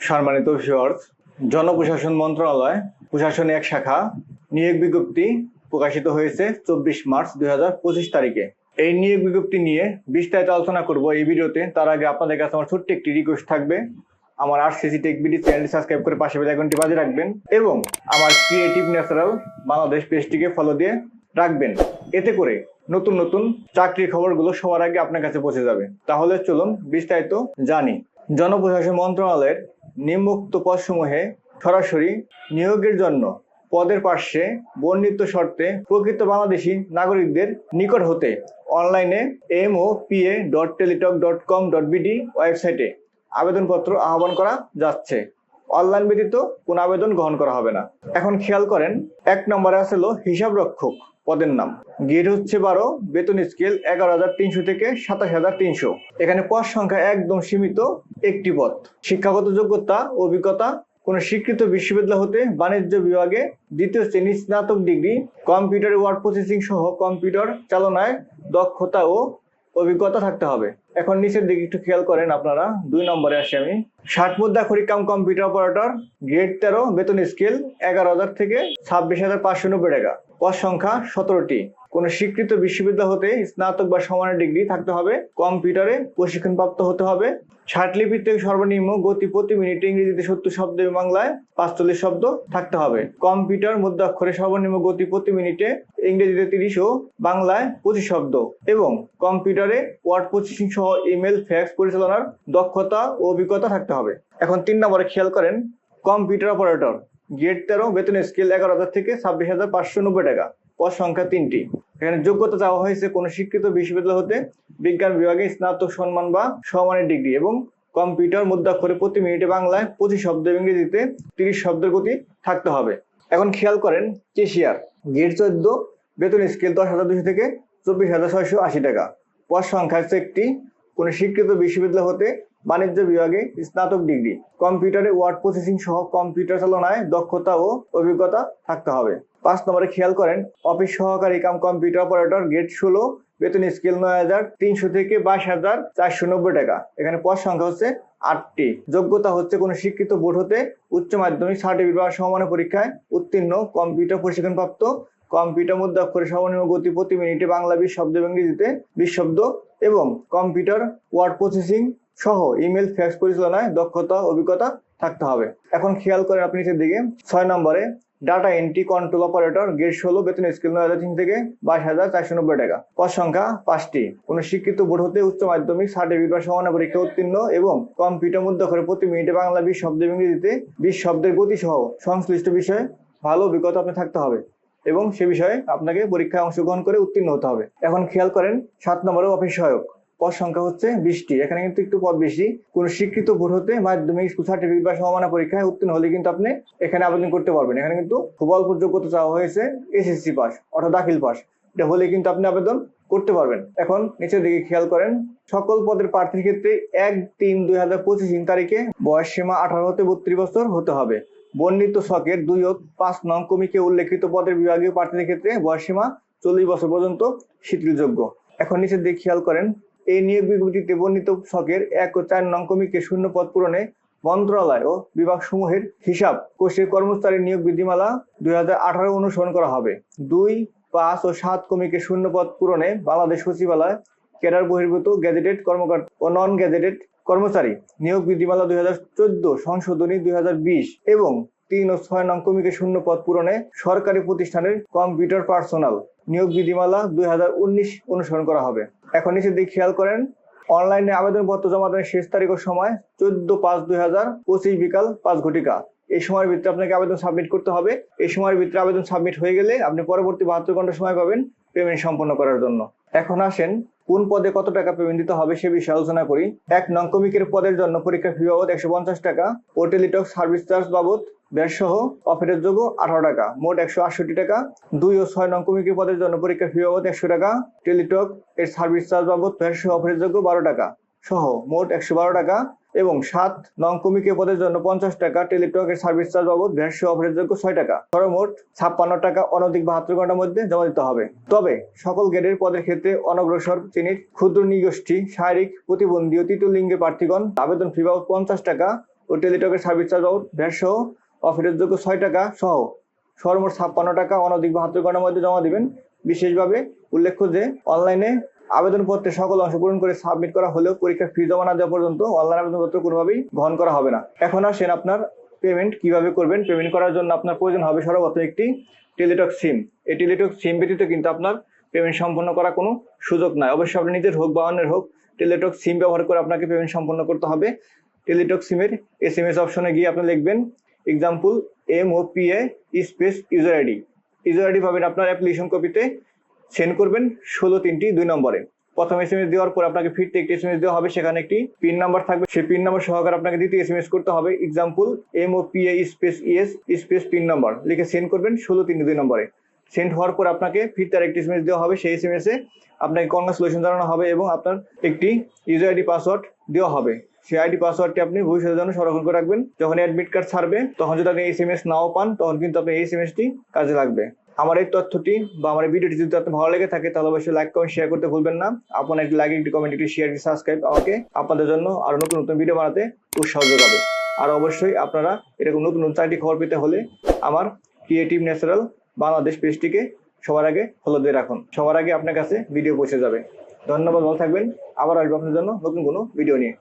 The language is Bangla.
সম্মানিত ভিউয়ার্স, জনপ্রশাসন মন্ত্রণালয় প্রশাসন এক শাখা, নিয়োগ বিজ্ঞপ্তি প্রকাশিত হয়েছে চব্বিশ মার্চ দু হাজার পঁচিশ তারিখে। এই নিয়োগ বিজ্ঞপ্তি নিয়ে বিস্তারিত আলোচনা করব এই ভিডিওতে। তার আগে আপনাদের কাছে আমার ছোট্ট একটি রিকোয়েস্ট থাকবে। আমার আর সিসি টেক বিডি চ্যানেলটি সাবস্ক্রাইব করে পাশে বেল আইকনটি বাজে রাখবেন এবং আমার ক্রিয়েটিভ ন্যাচারাল বাংলাদেশ পেজটিকে ফলো দিয়ে রাখবেন। এতে করে নতুন নতুন চাকরির খবরগুলো সবার আগে আপনার কাছে পৌঁছে যাবে। তাহলে চলুন বিস্তারিত জানি। জনপ্রশাসন মন্ত্রণালয়ের নিম্নোক্ত পদসমূহে সরাসরি নিয়োগের জন্য পদের পার্শ্বে বর্ণিত শর্তে প্রকৃত বাংলাদেশি নাগরিকদের নিকট হতে অনলাইনে M O P A dot Teletalk dot com dot BD ওয়েবসাইটে আবেদনপত্র আহ্বান করা যাচ্ছে। অনলাইন ব্যতীত কোনো আবেদন গ্রহণ করা হবে না। এখন খেয়াল করেন, এক নম্বরে আসল হিসাব রক্ষক পদের নাম। গেট হচ্ছে বারো, বেতন স্কেল এগারো হাজার তিনশো থেকে সাতাশ হাজার তিনশো। এখানে পদ সংখ্যা একদম সীমিত একটি পথ শিক্ষাগত যোগ্যতা, অভিজ্ঞতা, কোন স্বীকৃত বিশ্ববিদ্যালয় হতে বাণিজ্য বিভাগে দ্বিতীয় শ্রেণি স্নাতক ডিগ্রি, কম্পিউটার ওয়ার্ড প্রসেসিং সহ কম্পিউটার চালনায় দক্ষতা ও অভিজ্ঞতা থাকতে হবে। এখন নিচের দিকে একটু খেয়াল করেন আপনারা, দুই নম্বরে আসি আমি। ষাট মুদ্রা খরিকাম কম্পিউটার অপারেটর, গ্রেড তেরো, বেতন স্কেল এগারো হাজার থেকে ছাব্বিশ হাজার পাঁচশো নব্বই টাকা। পদ সংখ্যা সতেরোটি। কোন স্বীকৃত বিশ্ববিদ্যালয় হতে স্নাতক বা সমান ডিগ্রি থাকতে হবে, কম্পিউটারে প্রশিক্ষণপ্রাপ্ত হতে হবে। লিপির থেকে সর্বনিম্ন গতি প্রতি মিনিটে ইংরেজিতে সত্তর শব্দ এবং বাংলায় পাঁচচল্লিশ শব্দ থাকতে হবে। কম্পিউটার মুদ্রাক্ষরে সর্বনিম্ন গতি প্রতি মিনিটে ইংরেজিতে তিরিশ ও বাংলায় পঁচিশ শব্দ এবং কম্পিউটারে ওয়ার্ড প্রসেসিং সহ ইমেল, ফ্যাক্স পরিচালনার দক্ষতা ও অভিজ্ঞতা থাকতে হবে। এখন তিন নম্বরে খেয়াল করেন, কম্পিউটার অপারেটর গেট তেরো, বেতন স্কেল এগারো হাজার থেকে ছাব্বিশ হাজার পাঁচশো নব্বই টাকা, পদ সংখ্যা তিনটি। এখানে যোগ্যতা চাওয়া হয়েছে কোন শিক্ষিত বিশ্ববিদ্যালয় হতে বিজ্ঞান বিভাগে স্নাতক সম্মান বা সমানের ডিগ্রি এবং কম্পিউটার মুদ্রাক্ষরে প্রতি মিনিটে বাংলায় পঁচিশ শব্দ ইংরেজিতে তিরিশ শব্দের গতি থাকতে হবে। এখন খেয়াল করেন, কেশিয়ার গেট চোদ্দ, বেতন স্কেল দশ হাজার দুশো থেকে চব্বিশ হাজার ছয়শো আশি টাকা। পদ সংখ্যা একটি কোন স্বীকৃত বিশ্ববিদ্যালয় হতে বাণিজ্য বিভাগে স্নাতক ডিগ্রি, কম্পিউটারে ওয়ার্ড প্রসেসিং সহ কম্পিউটার চালনায় দক্ষতা ও অভিজ্ঞতা থাকতে হবে। পাঁচ নম্বরে খেয়াল করেন, অফিস সহকারী কাম কম্পিউটার অপারেটর গেট ষোলো, বেতন স্কেল নয় হাজার তিনশো থেকে বাইশ হাজার চারশো নব্বই টাকা। এখানে পদ সংখ্যা হচ্ছে আটটি। যোগ্যতা হচ্ছে কোনো শিক্ষিত বোর্ড হতে উচ্চ মাধ্যমিক সার্টিফিকেট বা সমানের পরীক্ষায় উত্তীর্ণ, কম্পিউটার প্রশিক্ষণপ্রাপ্ত, কম্পিউটার মুদ্রাক্ষরে সর্বনিম্ন গতি প্রতি মিনিটে বাংলা বিশ শব্দ এবং ইংরেজিতে বিশ শব্দ এবং কম্পিউটার ওয়ার্ড প্রসেসিং সহ ইমেল ফ্যাক্স পরিচালনায় দক্ষতা, অভিজ্ঞতা থাকতে হবে। এখন খেয়াল করেন আপনি নিচের দিকে, ছয় নম্বরে data entry control operator gate ষোলো, বেতন স্কেল নয় হাজার তিন থেকে বাইশ হাজার চারশো নব্বই টাকা। পদ সংখ্যা পাঁচটি। কোন শিক্ষিত বোর্ড হতে উচ্চ মাধ্যমিক সার্টিফিকেট বা সমানা পরীক্ষা উত্তীর্ণ এবং কম্পিউটার মুদ্রা করে প্রতি মিনিটে বাংলা বিশ শব্দ, ইংরেজিতে বিশ শব্দের গতি সহ সংশ্লিষ্ট বিষয়ে ভালো অভিজ্ঞতা আপনি থাকতে হবে এবং সে বিষয়ে আপনাকে পরীক্ষায় অংশগ্রহণ করে উত্তীর্ণ হতে হবে। এখন খেয়াল করেন সাত নম্বরে অফিস সহায়ক। পদ সংখ্যা হচ্ছে বিশটি। এখানে কিন্তু একটু পদ বেশি। কোন শিক্ষিত বোর্ড হতে মাধ্যমিক সার্টিফিকেট বা সমানা পরীক্ষায় উত্তীর্ণ হলে কিন্তু আপনি এখানে আবেদন করতে পারবেন। এখানে কিন্তু খুব অল্প যোগ্যতা চাওয়া হয়েছে এসএসসি পাস অর্থাৎ দাখিল পাস এটা হলে কিন্তু আপনি আবেদন করতে পারবেন। এখন নিচের দিকে খেয়াল করেন, সকল পদের প্রার্থীর ক্ষেত্রে এক তিন দুই হাজার পঁচিশ তারিখে বয়স সীমা আঠারো হতে বত্রিশ বছর হতে হবে। বর্ণিত ছকের দুই ও পাঁচ নং কমিকে উল্লেখিত পদের বিভাগীয় প্রার্থীদের ক্ষেত্রে বয়স সীমা চল্লিশ বছর পর্যন্ত শিথিলযোগ্য। এখন নিচের দিকে খেয়াল করেন এই নিয়োগ বিজ্ঞপ্তিতে বর্ণিত ছকের এক ও চার নং কমিকে শূন্য পদ পূরণে মন্ত্রণালয় ও বিভাগ সমূহের হিসাব কোষের কর্মচারী নিয়োগ বিধিমালা দুই হাজার আঠারো অনুসরণ করা হবে। দুই, পাঁচ ও সাত কমিকে শূন্য পদ পূরণে বাংলাদেশ সচিবালয়, ক্যাডার বহির্ভূত গ্যাজেটেড কর্মকর্তা ও নন গ্যাজেটেড কর্মচারী নিয়োগ বিধিমালা দুই হাজার চোদ্দ, সংশোধনী দুই হাজার বিশ এবং তিন ও ছয় নং কমিকে শূন্য পদ পূরণে সরকারি প্রতিষ্ঠানের কম্পিউটার পার্সোনাল নিয়োগ বিধিমালা দুই হাজার উনিশ অনুসরণ করা হবে। এখন নিচে দিকে খেয়াল করেন, অনলাইনে আবেদনপত্র জমা দেওয়ার শেষ তারিখ সময় চোদ্দ পাঁচ দুই হাজার পঁচিশ বিকাল পাঁচ ঘটিকা। এই সময়ের ভিতরে আপনাকে আবেদন সাবমিট করতে হবে। এই সময়ের ভিতরে আবেদন সাবমিট হয়ে গেলে আপনি পরবর্তী বাহাত্তর ঘণ্টা সময় পাবেন পেমেন্ট সম্পন্ন করার জন্য। এখন আসেন, কোন পদে কত টাকা পেমেন্ট দিতে হবে সে বিষয়ে আলোচনা করি। এক নং কমিকের পদের জন্য পরীক্ষা ফি বাবদ একশো পঞ্চাশ টাকা। ও টেলিটক সার্ভিস চার্জ বাবদ ব্যয় সহ অফারের যোগ্য আঠারো টাকা। মোট একশো আটষট্টি টাকা। দুই ও ছয় নং কমিকের পদের জন্য পরীক্ষা ফি বাবদ একশো টাকা। টেলিটক এর সার্ভিস চার্জ বাবদ ব্যয় সহ অফারের যোগ্য বারো টাকা। সহ মোট একশো বারো টাকা। এবং সাত নং কমিকে পদের জন্য পঞ্চাশ টাকা। টেলিটক এর সার্ভিস চার্জ বাবদ ভ্যাট অফারের যোগ্য ছয় টাকা। সর্বমোট ছাপ্পান্ন টাকা। অনধিক বাহাত্তর ঘণ্টার মধ্যে জমা দিতে হবে। তবে সকল গ্রেডের পদের ক্ষেত্রে অনগ্রসর শ্রেণির ক্ষুদ্র নিগোষ্ঠী, শারীরিক প্রতিবন্ধী ও তৃতীয় লিঙ্গের প্রার্থীগণ আবেদন ফি বাবদ পঞ্চাশ টাকা। ও টেলিটকের সার্ভিস চার্জ বাবদ ভ্যাট সহ অফিসযোগ্য ছয় টাকা সহ সর্বমোট ছাপ্পান্ন টাকা অনধিক বাহাত্তর ঘণ্টার মধ্যে জমা দিবেন। বিশেষভাবে উল্লেখ্য যে অনলাইনে আবেদনপত্রে সকল অংশ পূরণ করে সাবমিট করা হলেও পরীক্ষার ফি জমা না দেওয়া পর্যন্ত অনলাইন আবেদনপত্র কোনোভাবেই গ্রহণ করা হবে না। এখন আসেন আপনার পেমেন্ট কীভাবে করবেন। পেমেন্ট করার জন্য আপনার প্রয়োজন হবে সর্বপ্রথম একটি টেলিটক সিম। এই টেলিটক সিম ব্যতীত কিন্তু আপনার পেমেন্ট সম্পন্ন করার কোনো সুযোগ নাই। অবশ্যই আপনি নিজের হোক বা অন্যের হোক টেলিটক সিম ব্যবহার করে আপনাকে পেমেন্ট সম্পন্ন করতে হবে। টেলিটক সিমের এস এম এস অপশনে গিয়ে আপনি লিখবেন example M O P A space user ID user ID পাবেন আপনার অ্যাপ্লিকেশন কপিতে সেন্ড করবেন ষোলো তিনটি দুই নম্বরে। প্রথম এস দেওয়ার পর আপনাকে ফিরতে একটি এস এম এস দেওয়া হবে, সেখানে একটি পিন নাম্বার থাকবে। সেই পিন নাম্বার সহকারে আপনাকে দ্বিতীয় এসএমএস এম এস করতে হবে। Example M O P A space yes space pin number. লিখে সেন্ড করবেন ষোলো তিনটি দুই নম্বরে। সেন্ড হওয়ার পর আপনাকে আরেকটি এস এম এস দেওয়া হবে। সেই এস এম এস এ আপনাকে কনগ্রাচুলেশন জানানো হবে এবং আপনার একটি ইউজার আইডি পাসওয়ার্ড দেওয়া হবে। সেই আইডি পাসওয়ার্ডটি আপনি ভবিষ্যতের জন্য সংরক্ষণ করে রাখবেন। যখন অ্যাডমিট কার্ড ছাড়বে, তখন যদি আপনি এস এম এস নাও পান, তখন কিন্তু আপনি এই এস এম এসটি কাজে লাগবে। আমার এই তথ্যটি বা আমার ভিডিওটি যদি আপনার ভালো লেগে থাকে, তাহলে অবশ্যই লাইক কমেন্ট শেয়ার করতে ভুলবেন না। আপনার একটি লাইক একটি কমেন্ট একটি শেয়ার একটি সাবস্ক্রাইব আমাকে আপনাদের জন্য আরও নতুন নতুন ভিডিও বানাতে উৎসাহ যোগাবে। আর অবশ্যই আপনারা এরকম নতুন নতুন চারটি খবর পেতে হলে আমার ক্রিয়েটিভ ন্যাচারাল বাংলাদেশ পেজটিকে সবার আগে ফলো দিয়ে রাখুন। সবার আগে আপনার কাছে ভিডিও পৌঁছে যাবে। ধন্যবাদ, ভালো থাকবেন। আবার আসব আপনার জন্য নতুন কোনো ভিডিও নিয়ে।